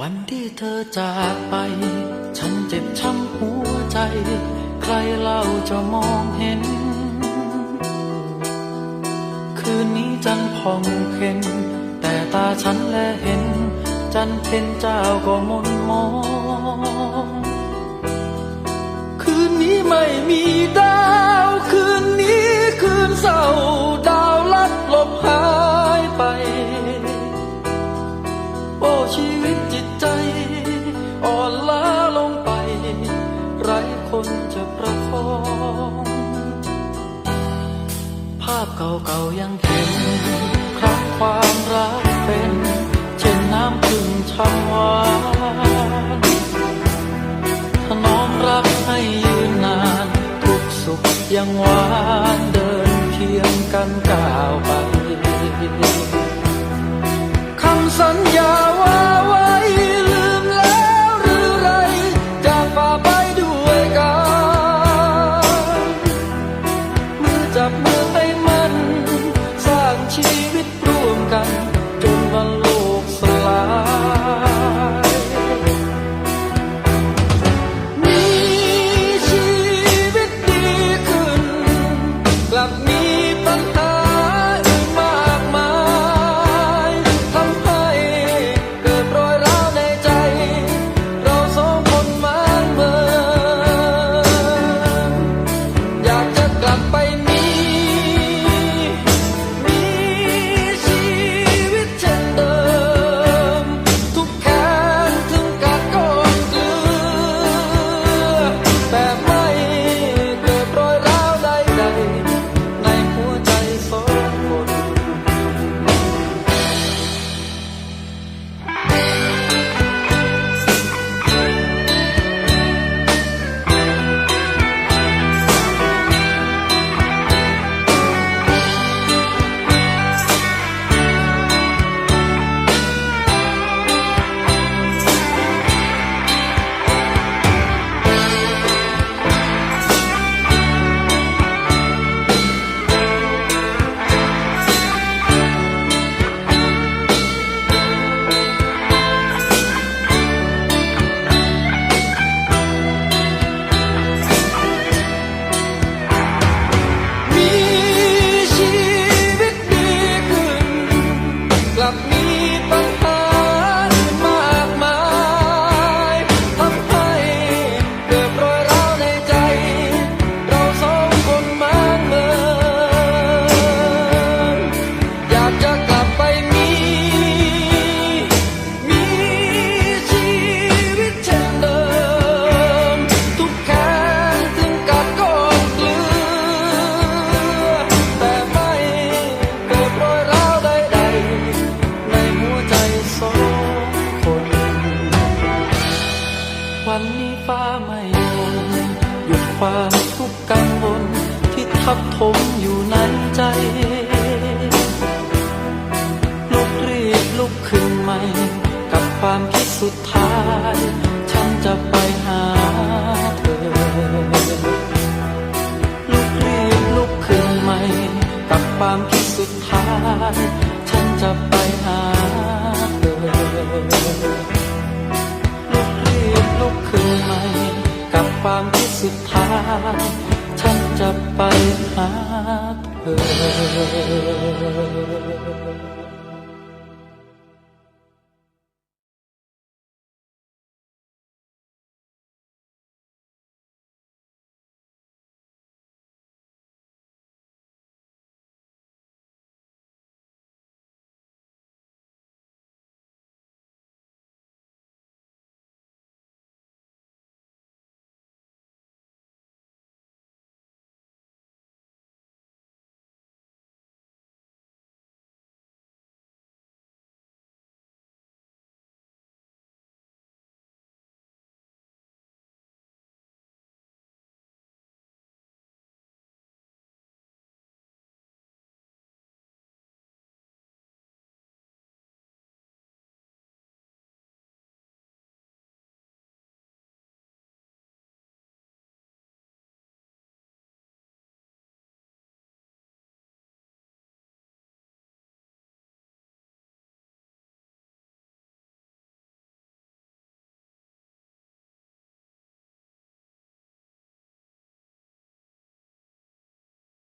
วันที่เธอจากไป ฉันเจ็บช้ำหัวใจ ใครเล่าจะมองเห็น คืนนี้จันทร์ผ่องเพ็ญแต่ตาฉันแลเห็น จันเพ็ญเจ้าก็มนมอง คืนนี้ไม่มีดาว คืนนี้คืนเศร้าดาวลัดหลบหา เก่าๆยังเห็นครับความรักเป็น เช่นน้ำพึ่งช่ำหวานถนอมรักให้ยืนนาน ทุกสุขยังหวาน ทับถมอยู่ในใจ ลุกรีบลุกขึ้นใหม่ กับความคิดสุดท้าย ฉันจะไปหาเธอ ลุกรีบลุกขึ้นใหม่ กับความคิดสุดท้าย ฉันจะไปหาเธอ ลุกรีบลุกขึ้นใหม่ กับความคิดสุดท้าย ฉันจะไปหาเธอ